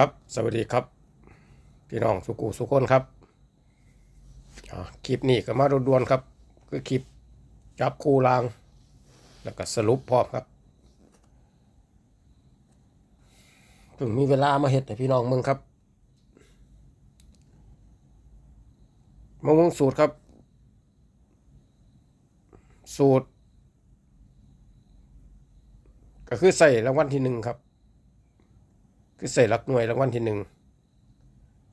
ครับ สวัสดีครับ พี่น้องสุกูสุคนครับคลิปนี้ก็มาด่วนๆครับ คือคลิปจับคู่ราง แล้วก็สรุปพร้อมครับเพิ่งมีเวลามาเห็ดให้พี่น้องมึงครับมาวงสูตรครับ สูตร ก็คือใส่รางวัลที่หนึ่งครับ คือใส่หลักหน่วยรางวัลที่หนึ่ง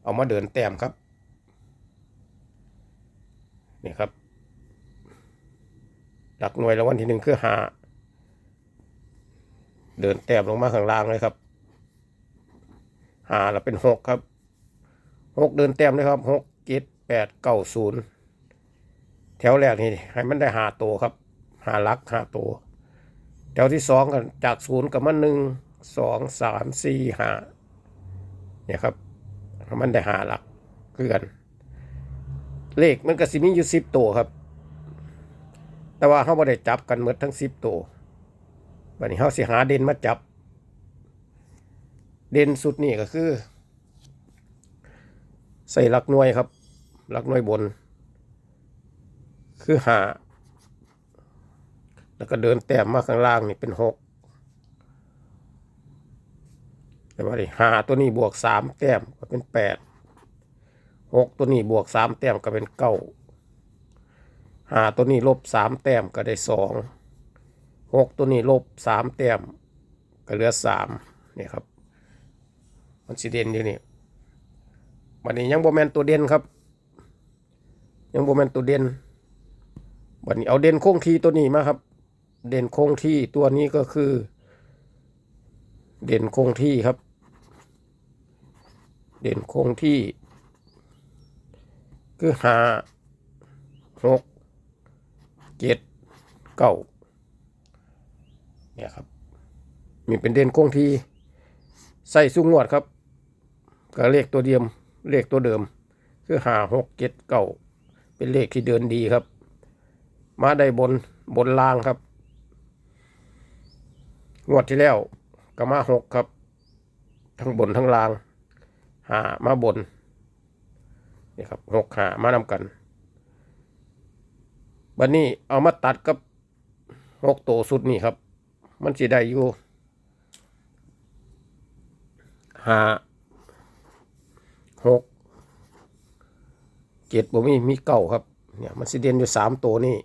เอามาเดินแต้มครับนี่ครับ หลักหน่วยรางวัลที่หนึ่งคือหาเดินแต้มลงมาข้างล่างเลยครับหาแล้วเป็นหกครับหกเดินแต้มเลยครับหกเจ็ดแปดเก้าศูนย์แถวแรกนี่ให้มันได้หาตัวครับหาลักหาตัวแถวที่สองกันจากศูนย์กับมันหนึ่ง สองสามสี่ห้าเนี่ยครับ มันได้หาหลักคือน เลขมันก็สิมีอยู่สิบตัวครับ แต่ว่าเขาไม่ได้จับกันหมดทั้งสิบตัววันนี้เขาสิหาเด่นมาจับ เด่นสุดนี่ก็คือ ใส่หลักหน่วยครับหลักหน่วยบน คือหาแล้วก็เดินแต้มมาข้างล่างนี่เป็นหก แต่ว่าดิหาตัวนี้บวกสามแต้มก็เป็นแปดหกตัวนี้บวกสามแต้มก็เป็นเก้าหาตัวนี้ลบสามแต้มก็ได้สองหกตัวนี้ลบสามแต้มก็เหลือสามนี่ครับมันสีเด่นอยู่นี่วันนี้ยังโบแมนตัวเด่นครับ ยังโบแมนตัวเด่นวันนี้เอาเด่นคงทีตัวนี้มาครับ เด่นคงที่ตัวนี้ก็คือ เด่นคงที่ครับ เด่นคงที่ คือหาหกเจ็ดเก้าเนี่ยครับ มีเป็นเด่นคงที่ ใส่สุงวดครับกับเลขตัวเดิมเลขตัวเดิม คือหาหกเจ็ดเก้าเป็นเลขที่เดินดีครับ มาได้บนบนล่างครับ งวดที่แล้ว ก็มาหกครับ ทั้งบนทั้งล่างหามาบนนี่ครับหกหามานำกันบันนี้เอามาตัดกับหกตัวสุดนี่ครับ มันสิได้อยู่หาหกเจ็ดบ่มีมีเก้าครับ เนี่ยมันสิเด่นอยู่สามตัวนี่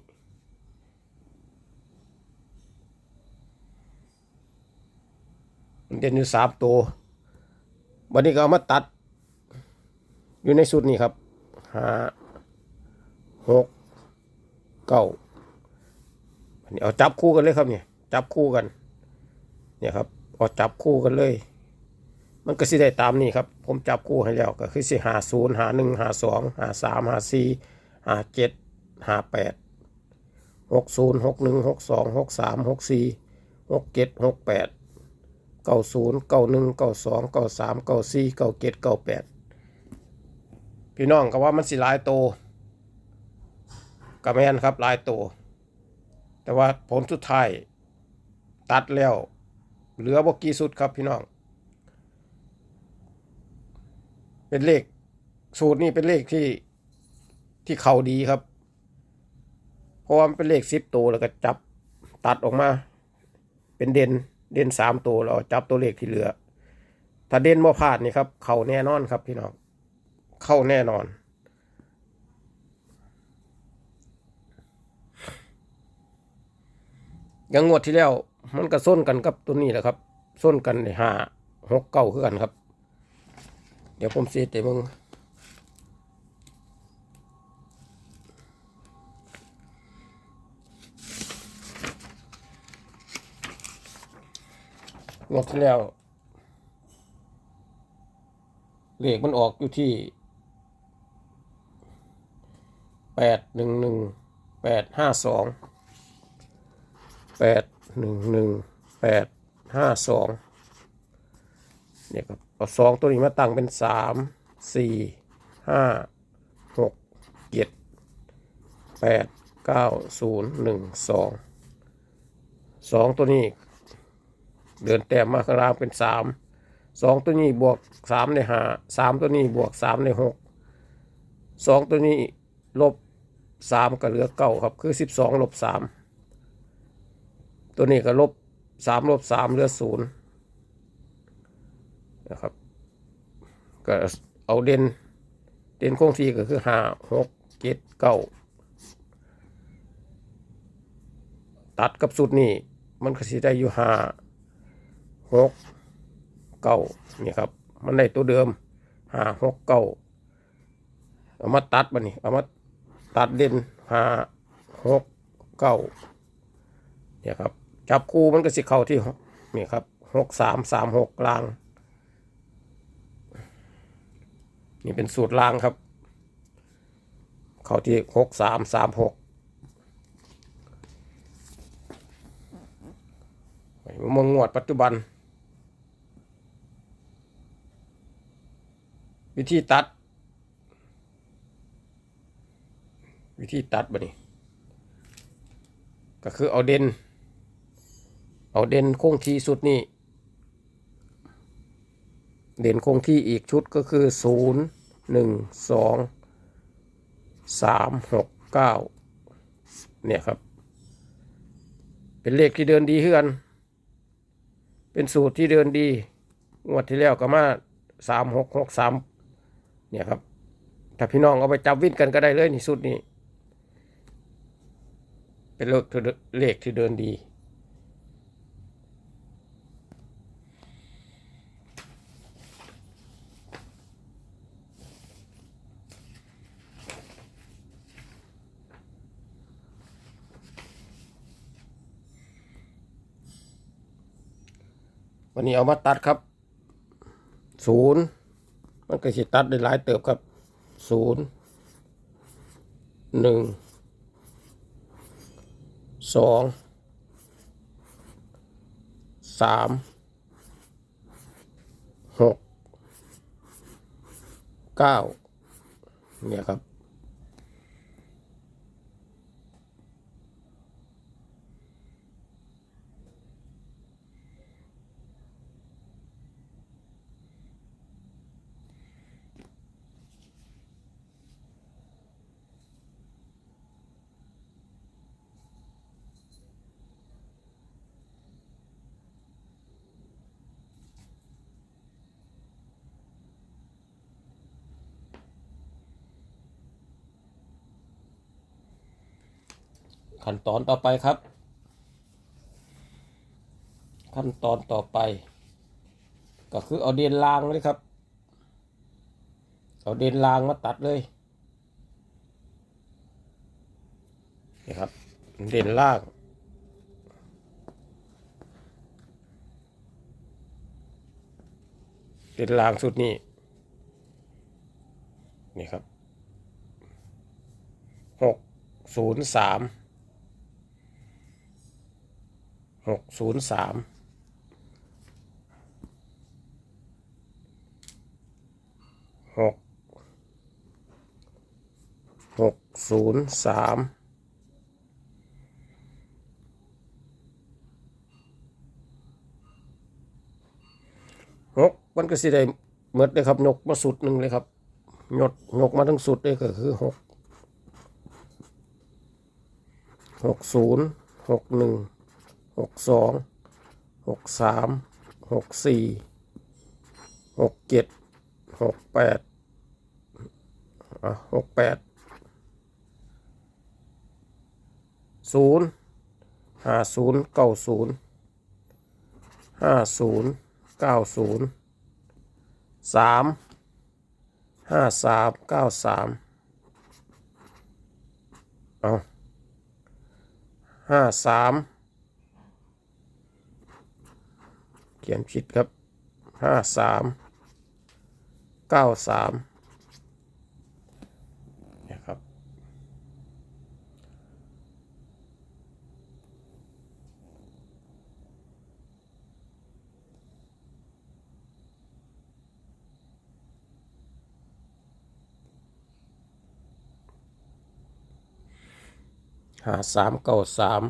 เด่นอยู่สามตัววันนี้ก็เอามาตัด อยู่ในสุดนี้ครับห้าหกเก้าอันนี้เอาจับคู่กันเลยครับเนี่ยจับคู่กัน เนี่ยครับเอาจับคู่กันเลย มันก็สิได้ตามนี้ครับ ผมจับคู่ให้แล้วก็คือสิหาศูนย์หาหนึ่งหาสองหาสามหาสี่หาเจ็ดหาแปดหกศูนย์หกหนึ่งหกสองหกสามหกสี่หกเจ็ดหกแปด เก้าศูนย์เก้าหนึ่งเก้าสองเก้าสามเก้าสี่เก้าเจ็ดเก้าแปดพี่น้องก็ว่ามันสิหลายโตก็แม่นครับหลายโตแต่ว่าผลสุดท้ายตัดแล้ว เหลือบ่กี่สุดครับพี่น้อง เป็นเลข สูตรนี้เป็นเลขที่ที่เขาดีครับ เพราะว่ามันเป็นเลขสิบตัวแล้วก็จับตัดออกมา เป็นเด่น เด่นสามตัวเราจับตัวเลขที่เหลือ ถ้าเด่นบ่พลาดนี่ครับ เข้าแน่นอนครับพี่น้อง เข้าแน่นอนย่างงวดที่แล้วมันก็ส้นกันกับตัวนี้แหละครับส้นกันในห้าหกเก้าคือกันครับ เดี๋ยวผมเสียแต่มึง งวดที่แล้วเลขมันออกอยู่ที่แปดหนึ่งหนึ่งแปดห้าสองแปดหนึ่งหนึ่งแปดห้าสองเนี่ยครับเอาสองตัวนี้มาตั้งเป็นสามสี่ห้าหกเจ็ดแปดเก้าศูนย์หนึ่งสองสองตัวนี้ เดินแต้มมาข้างล่างเป็นสามสองตัวนี้บวกสามในห้าสามตัวนี้บวกสามในหกสองตัวนี้ลบสามก็เหลือเก้าครับคือสิบสองลบสามตัวนี้ก็ลบสามลบสามเหลือศูนย์นะครับก็เอาเด่นเด่นคงที่ก็คือห้าหกเจ็ดเก้าตัดกับสุดนี้มันก็สิได้อยู่ห้า หกเก้านี่ครับ มันได้ตัวเดิมห้าหกเก้าเอามาตัดมานี่เอามาตัดเด่นห้าหกเก้าเนี่ยครับ จับคู่มันก็สิเข้าที่นี่ครับหกสามสามหกลาง นี่เป็นสูตรล่างครับ เข้าที่หกสามสามหกมงงวดปัจจุบัน วิธีตัด วิธีตัดบะนี่ก็คือเอาเด่นเอาเด่นคงที่สุดนี่ เด่นคงที่อีกชุดก็คือศูนย์หนึ่งสองสามหกเก้าเนี่ยครับ เป็นเลขที่เดินดีเฮือน เป็นสูตรที่เดินดี งวดที่แล้วก็มาสามหกหกสาม เนี่ยครับ ถ้าพี่น้องเอาไปจับวิ่นกันก็ได้เลยนี่สูตรนี้ เป็นเลขเลขที่เดินดีวันนี้เอามาตัดครับ ศูนย์ มันก็สิตัดได้หลายเติบครับศูนย์หนึ่งสองสามหกเก้าเนี่ยครับ ขั้นตอนต่อไปครับ ขั้นตอนต่อไป ก็คือเอาเดนลางเลยครับ เอาเดนลางมาตัดเลยนี่ครับ เด่นล่างเด่นล่างสุดนี้นี่ครับหกศูนย์สาม หกศูนย์สามหกหกศูนย์สามหกมันก็สิได้เมดเลยครับยกมาสุดหนึ่งเลยครับยกยกมาทั้งสุดเลยก็คือหกหกศูนย์หกหนึ่ง หกสองหกสามหกสี่หกเจ็ดหกแปดอะหกแปดศูนย์ห้าศูนย์เก้าศูนย์ห้าศูนย์เก้าศูนย์สามห้าสามเก้าสามเอาห้าสาม เขียนผิดครับห้าสามเก้าสามเนี่ยครับห้าสามเก้าสาม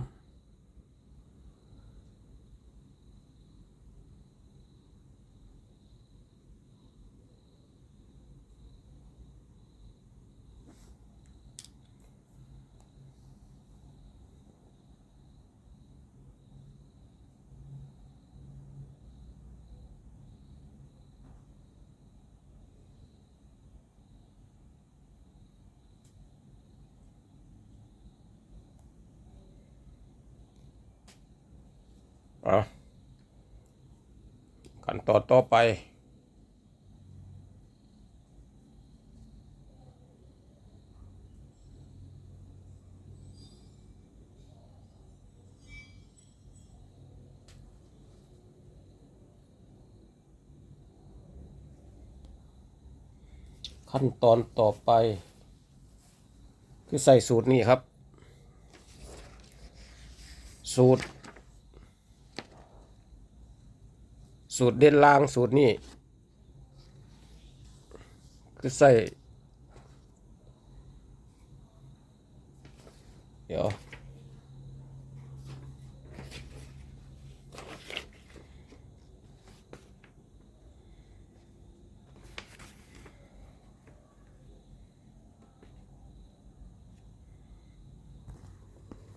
เอาขั้น ต่อไป ขั้นตอนต่อไป คือใส่สูตรนี้ครับ สูตร สูตรเด่นลางสูตรนี้คือใส่เดี๋ยว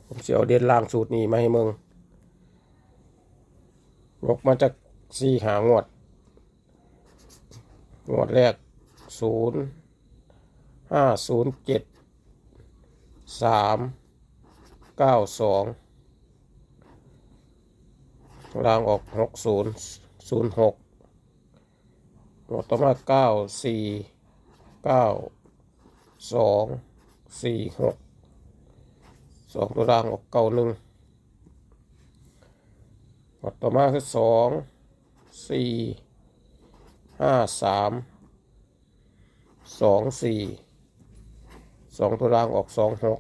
ผมจะเอาเด่นล่างสูตรนี้มาให้มึงยกมาจาก สี่หางวด งวดแรกศูนย์ห้าศูนย์เจ็ดสามเก้าสองล่างออกหกศูนย์ศูนย์หกงวดต่อมาเก้าสี่เก้าสองสี่หกสองตัวล่างออกเก่าหนึ่งหมดต่อมาคือสอง สี่ห้าสามสองสี่สองตัวล่างออกสองหก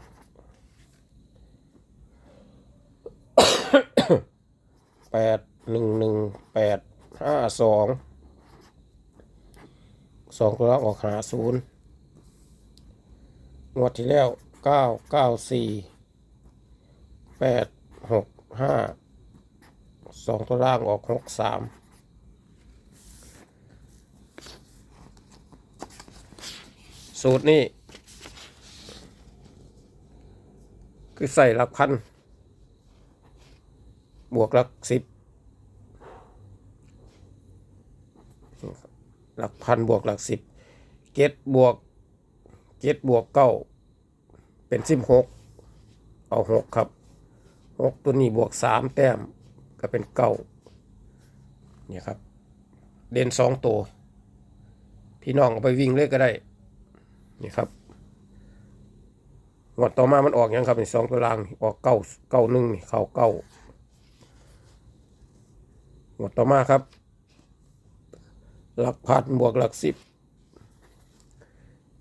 แปดหนึ่งหนึ่งแปดห้าสองสองตัวล่างออกหาศูนย์งวดที่แล้วเก้าเก้าสี่แปดหกห้าสองตัวล่างออกหกสาม สูตรนี้คือใส่หลักพัน บวกหลักสิบหลักพันบวกหลักสิบเจ็ดบวกเจ็ดบวกเก้าเป็นสิบหกเอาหกครับหกตัวนี้บวกสามแต้มก็เป็นเก้าเนี่ยครับ เด่นสองตัว พี่น้องเอาไปวิ่งเลยก็ได้ นี่ครับงวดต่อมามันออกยังครับนี่สองตัวล่างนี่ออกเก้าเก้าหนึ่งนี่เข้าเก้างวดต่อมาครับ หลักพันบวกหลักสิบ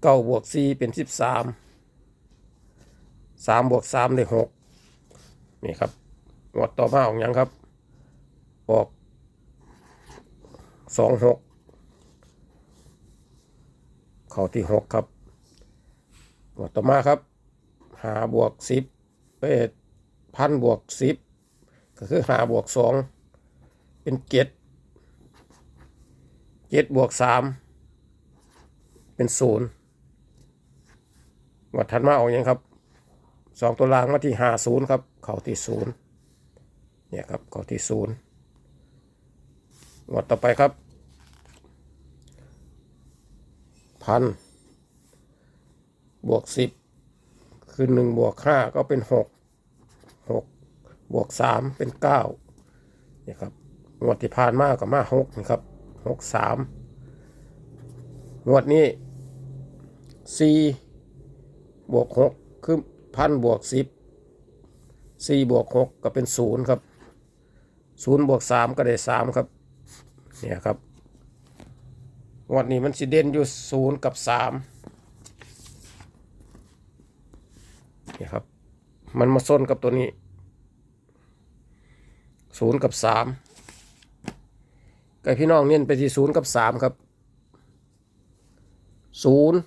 เก้าบวกสี่เป็นสิบสามสามบวกสามได้หกนี่ครับงวดต่อมาออกยังครับ ออกสองหกเข้าที่หกครับ วดต่อมาครับหาบวกสิบเป็ดพันบวกสิบก็คือหาบวกสองเป็นเจ็ดเจ็ดบวกสามเป็นศูนย์งวดถัดมาออกยังครับสองตัวล่างมาที่หาศูนย์ครับ เข้าที่ศูนย์เนี่ยครับเข้าที่ศูนย์งวดต่อไปครับพัน บวกสิบคือหนึ่งบวกห้าก็เป็นหกหกบวกสามเป็นเก้าเนี่ยครับงวดที่ผ่านมากับมาหกนะครับหกสามงวดนี้สี่บวกหกคือพันบวกสิบสี่บวกหกก็เป็นศูนย์ครับศูนย์บวกสามก็ได้สามครับเนี่ยครับงวดนี้มันสิเด่นอยู่ศูนย์กับสามเนี่ครับ มันมาส้นกับตัวนี้ศูนย์กับสามกับพี่น้องเน้นไปที่ศูนย์กับสามครับศูนย์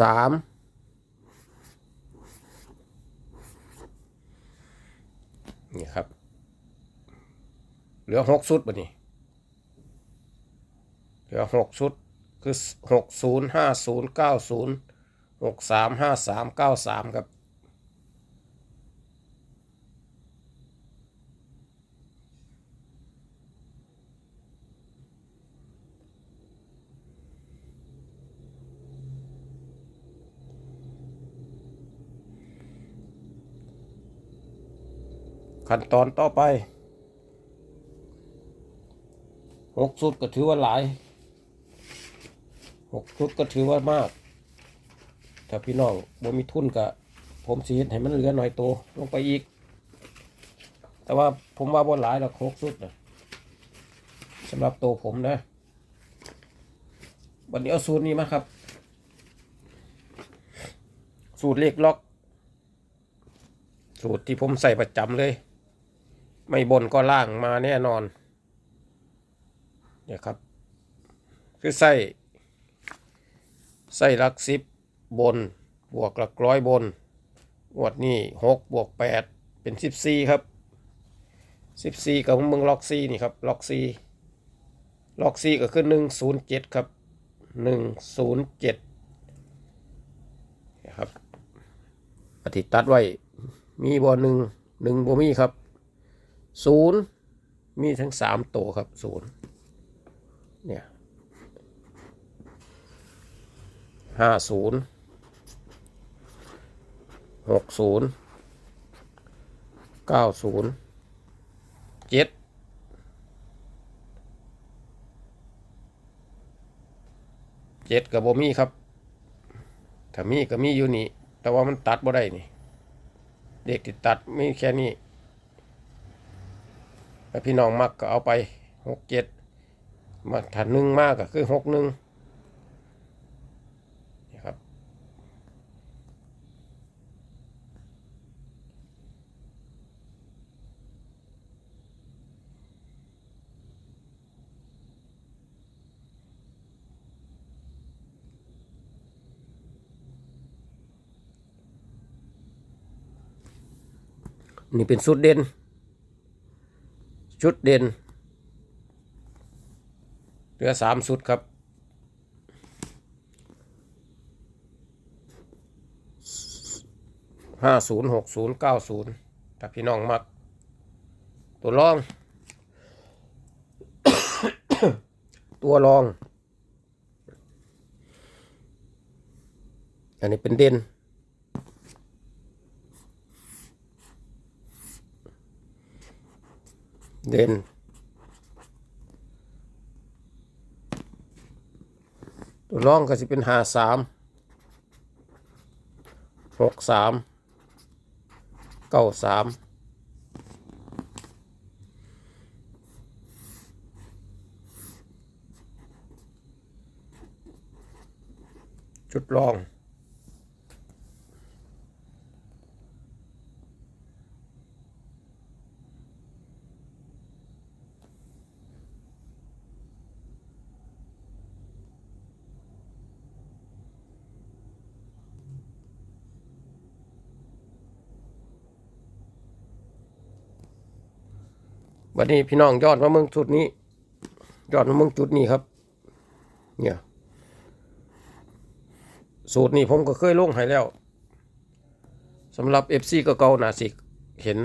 สามนี่ครับ เหลือหกชุดบ่นี่เหลือหกชุด คือหกศูนย์ห้าศูนย์เก้าศูนย์หกสามห้าสามเก้าสามครับ ขั้นตอนต่อไปหกสุดก็ถือว่าหลาย หกสุดก็ถือว่ามาก ถ้าพี่น้องบ่มีทุนก็ผมสีให้มันเหลือหน่อยโตลงไปอีก แต่ว่าผมว่าบ่หลายหรอกหกสุดนะสำหรับตัวผมนะ วันนี้เอาสูตรนี้มาครับ สูตรเลขล็อก สูตรที่ผมใส่ประจำเลย ไม่บนก็ล่างมาแน่นอนเนี่ยครับ คือใส่ ใส่ลักสิบบน บวกหลักร้อยบนงวดนี้หกบวกแปดเป็นสิบสี่ครับสิบสี่กับมึงล็อกซี่นี่ครับล็อกซี่ล็อกซี่ก็คือหนึ่งศูนย์เจ็ดครับหนึ่งศูนย์เจ็ดนะครับปฏิตัดไว้ มีบอหนึ่งหนึ่งบอมีครับศูนย์มีทั้งสามตัวครับศูนย์ ห้าศูนย์หกศูนย์เก้าศูนย์เจ็ดเจ็ดกับโบมีครับถ้ามีก็มีอยู่นี่ แต่ว่ามันตัดบ่ได้นี่ เด็กติดตัดมีแค่นี้ถ้าพี่น้องมักก็เอาไปหกเจ็ดมาถ้าหนึ่งมากก็คือหกหนึ่ง นี่เป็นสุดเด่น ชุดเด่นเหลือสามสุดครับ ห้าศูนย์หกศูนย์เก้าศูนย์ถ้าพี่น้องมัก ตัวรอง ตัวรอง อันนี้เป็นเด่น เด่นตัวร่องก็จะเป็นหาสามหกสามเก้าสามจุดรอง วันนี้พี่น้องยอดมาเมืองจุดนี้ ยอดมาเมืองจุดนี้ครับ เนี่ย สูตรนี้ผมก็เคยลงให้แล้วสำหรับเอฟซีก็เก่าหนาสิเห็น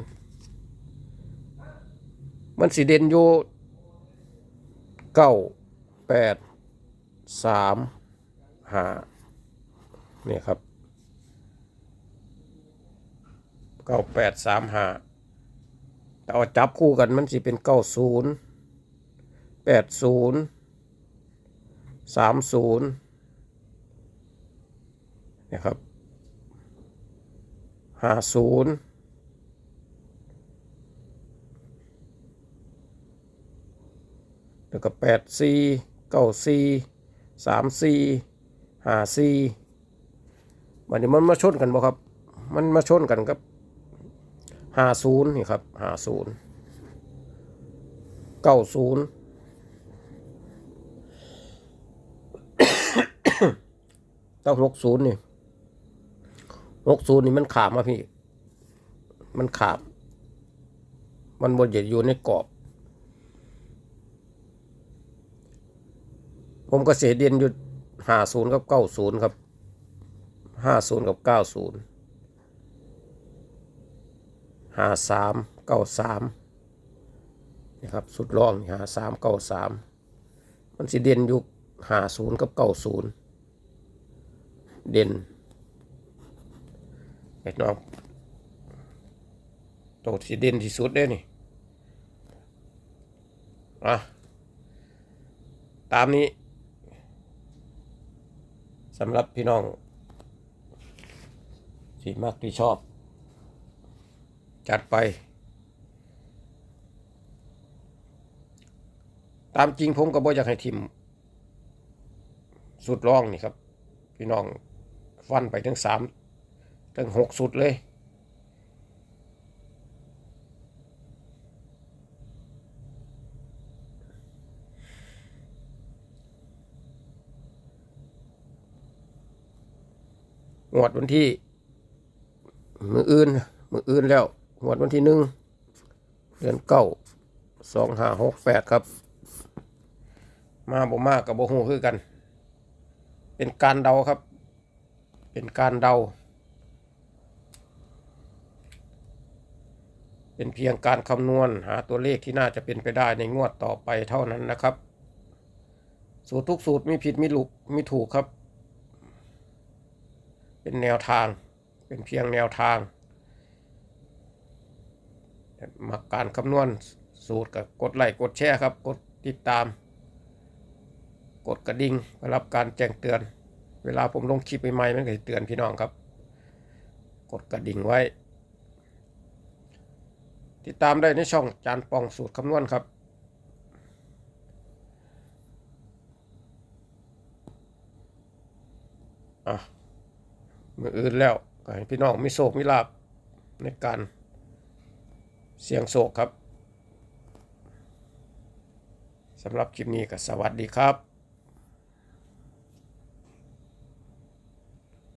มันสีเด่นอยู่เก้าแปดสามห้าเนี่ยครับเก้าแปดสามห้า แต่ว่าจับคู่กันมันสิเป็นเก้าศูนย์แปดศูนย์สามศูนย์นะครับห้าศูนย์แล้วก็แปดสี่เก้าสี่สามสี่ห้าสี่วันนี้มันมาชนกันบ่ครับ มันมาชนกันครับ ห้าศูนย์นี่ครับห้าศูนย์เก้าศูนย์ต้องหกศูนย์นี่หกศูนย์นี่มันขาบมาพี่ มันขาบมันบนจะอยู่ในกรอบ ผมก็เสียเดียนอยู่ห้าศูนย์กับเก้าศูนย์ครับห้าศูนย์กับเก้าศูนย์ ห้าสามเก้าสามนี่ครับสุดรองห้าสามเก้าสามมันสิเด่นอยู่ห้าศูนย์กับเก้าศูนย์เด่นเห็นน้องโตสีเด่นที่สุดเด้นี่อะตามนี้สำหรับพี่น้องที่มักที่ชอบ จัดไป ตามจริงผมก็บ่อยากให้ทิม สุดร่องนี่ครับ พี่น้องฟันไปถึงสามถึงหกสุดเลย งวดวันที่ มืออื่น มืออื่นแล้ว งวดวันที่หนึ่งเดือนเก้าสองห้าหกแปดครับ มาบ่มากกับบ่ฮู้คือกัน เป็นการเดาครับ เป็นการเดา เป็นเพียงการคำนวณหาตัวเลขที่น่าจะเป็นไปได้ในงวดต่อไปเท่านั้นนะครับ สูตรทุกสูตรมีผิดมีลุกมีถูกครับ เป็นแนวทาง เป็นเพียงแนวทาง มาการคำนวณสูตรกับกดไลค์กดแชร์ครับ กดติดตาม กดกระดิ่งเพื่อรับการแจ้งเตือน เวลาผมลงคลิปใหม่ๆมันก็จะเตือนพี่น้องครับ กดกระดิ่งไว้ ติดตามได้ในช่องจานปองสูตรคำนวณครับอะมืออื่นแล้วก็ให้พี่น้องมีโศกมีลาบในการ เสียงโศกครับสำหรับคลิปนี้ก็สวัสดีครับ